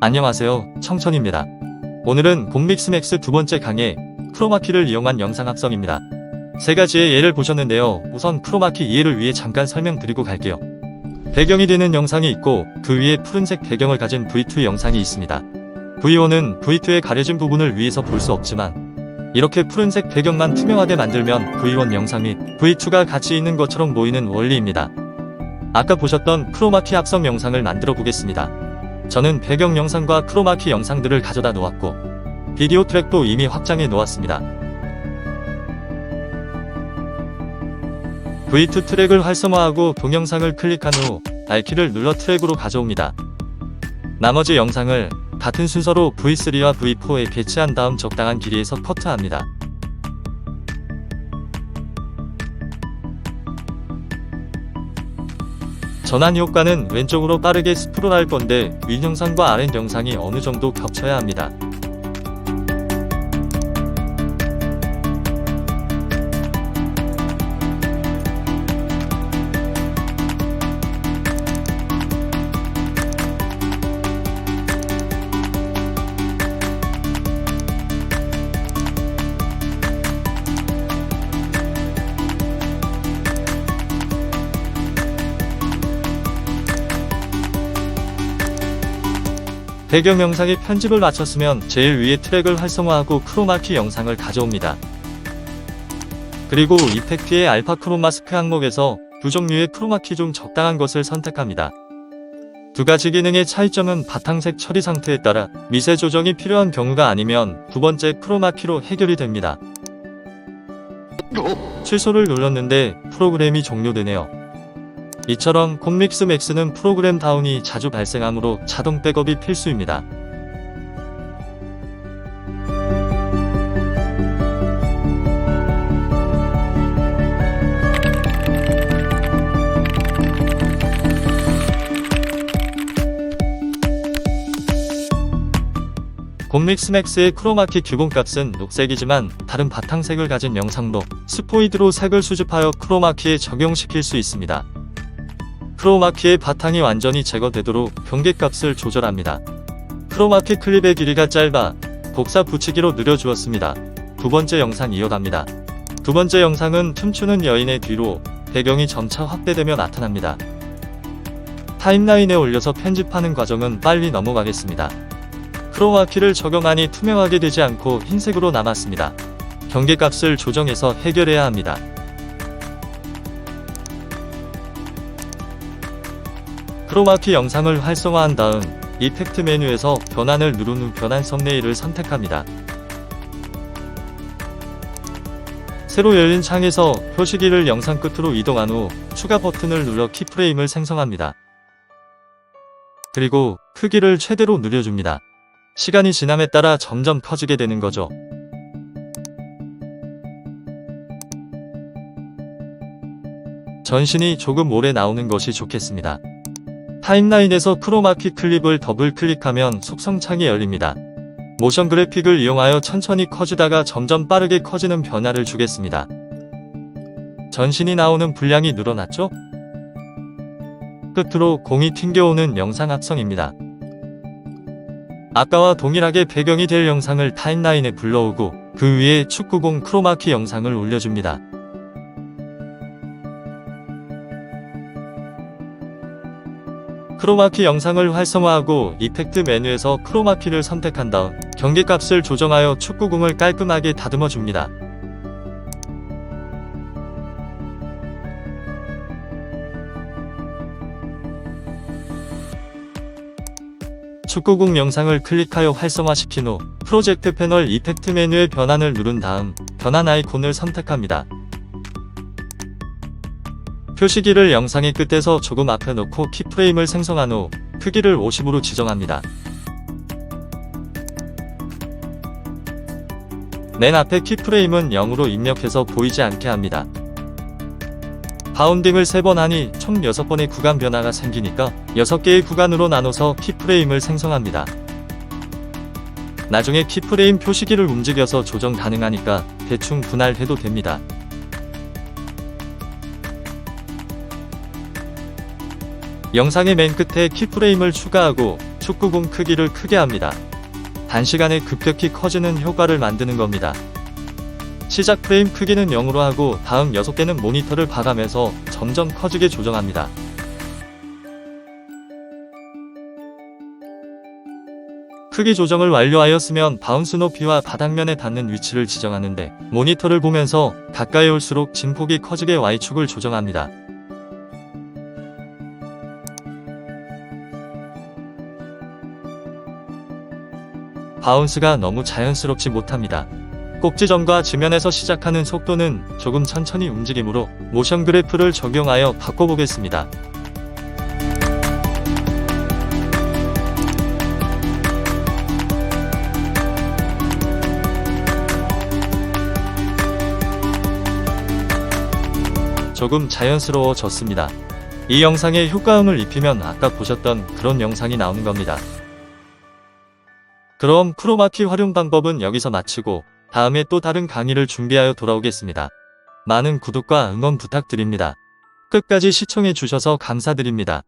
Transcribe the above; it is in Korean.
안녕하세요. 청천입니다. 오늘은 곰믹스 맥스 두 번째 강의 크로마키를 이용한 영상 합성입니다. 세 가지의 예를 보셨는데요. 우선 크로마키 이해를 위해 잠깐 설명드리고 갈게요. 배경이 되는 영상이 있고 그 위에 푸른색 배경을 가진 V2 영상이 있습니다. V1은 V2의 가려진 부분을 위에서 볼 수 없지만 이렇게 푸른색 배경만 투명하게 만들면 V1 영상 및 V2가 같이 있는 것처럼 보이는 원리입니다. 아까 보셨던 크로마키 합성 영상을 만들어 보겠습니다. 저는 배경 영상과 크로마키 영상들을 가져다 놓았고 비디오 트랙도 이미 확장해 놓았습니다. V2 트랙을 활성화하고 동영상을 클릭한 후 R키를 눌러 트랙으로 가져옵니다. 나머지 영상을 같은 순서로 V3와 V4에 배치한 다음 적당한 길이에서 커트합니다. 전환 효과는 왼쪽으로 빠르게 스프롤할 건데 위 영상과 아랫 영상이 어느 정도 겹쳐야 합니다. 배경 영상에 편집을 마쳤으면 제일 위에 트랙을 활성화하고 크로마키 영상을 가져옵니다. 그리고 이펙트의 알파 크로마스크 항목에서 두 종류의 크로마키 중 적당한 것을 선택합니다. 두 가지 기능의 차이점은 바탕색 처리 상태에 따라 미세 조정이 필요한 경우가 아니면 두 번째 크로마키로 해결이 됩니다. 취소를 눌렀는데 프로그램이 종료되네요. 이처럼 콤믹스 맥스는 프로그램 다운이 자주 발생하므로 자동 백업이 필수입니다. 곰믹스 맥스의 크로마키 규범값은 녹색이지만 다른 바탕색을 가진 영상도 스포이드로 색을 수집하여 크로마키에 적용시킬 수 있습니다. 크로마키의 바탕이 완전히 제거되도록 경계값을 조절합니다. 크로마키 클립의 길이가 짧아 복사 붙이기로 느려주었습니다. 두 번째 영상 이어갑니다. 두 번째 영상은 춤추는 여인의 뒤로 배경이 점차 확대되며 나타납니다. 타임라인에 올려서 편집하는 과정은 빨리 넘어가겠습니다. 크로마키를 적용하니 투명하게 되지 않고 흰색으로 남았습니다. 경계값을 조정해서 해결해야 합니다. 크로마키 영상을 활성화한 다음 이펙트 메뉴에서 변환을 누른 후 변환 썸네일을 선택합니다. 새로 열린 창에서 표시기를 영상 끝으로 이동한 후 추가 버튼을 눌러 키프레임을 생성합니다. 그리고 크기를 최대로 늘려줍니다. 시간이 지남에 따라 점점 커지게 되는 거죠. 전신이 조금 오래 나오는 것이 좋겠습니다. 타임라인에서 크로마키 클립을 더블 클릭하면 속성 창이 열립니다. 모션 그래픽을 이용하여 천천히 커지다가 점점 빠르게 커지는 변화를 주겠습니다. 전신이 나오는 분량이 늘어났죠? 끝으로 공이 튕겨오는 영상 합성입니다. 아까와 동일하게 배경이 될 영상을 타임라인에 불러오고 그 위에 축구공 크로마키 영상을 올려줍니다. 크로마키 영상을 활성화하고 이펙트 메뉴에서 크로마키를 선택한 다음 경계값을 조정하여 축구공을 깔끔하게 다듬어 줍니다. 축구공 영상을 클릭하여 활성화시킨 후 프로젝트 패널 이펙트 메뉴의 변환을 누른 다음 변환 아이콘을 선택합니다. 표시기를 영상의 끝에서 조금 앞에 놓고 키프레임을 생성한 후 크기를 50으로 지정합니다. 맨 앞에 키프레임은 0으로 입력해서 보이지 않게 합니다. 바운딩을 3번 하니 총 6번의 구간 변화가 생기니까 6개의 구간으로 나눠서 키프레임을 생성합니다. 나중에 키프레임 표시기를 움직여서 조정 가능하니까 대충 분할해도 됩니다. 영상의 맨 끝에 키프레임을 추가하고 축구공 크기를 크게 합니다. 단시간에 급격히 커지는 효과를 만드는 겁니다. 시작 프레임 크기는 0으로 하고 다음 6개는 모니터를 봐가면서 점점 커지게 조정합니다. 크기 조정을 완료하였으면 바운스 높이와 바닥면에 닿는 위치를 지정하는데 모니터를 보면서 가까이 올수록 진폭이 커지게 Y축을 조정합니다. 바운스가 너무 자연스럽지 못합니다. 꼭지점과 지면에서 시작하는 속도는 조금 천천히 움직이므로 모션 그래프를 적용하여 바꿔보겠습니다. 조금 자연스러워졌습니다. 이 영상에 효과음을 입히면 아까 보셨던 그런 영상이 나오는 겁니다. 그럼 크로마키 활용 방법은 여기서 마치고 다음에 또 다른 강의를 준비하여 돌아오겠습니다. 많은 구독과 응원 부탁드립니다. 끝까지 시청해 주셔서 감사드립니다.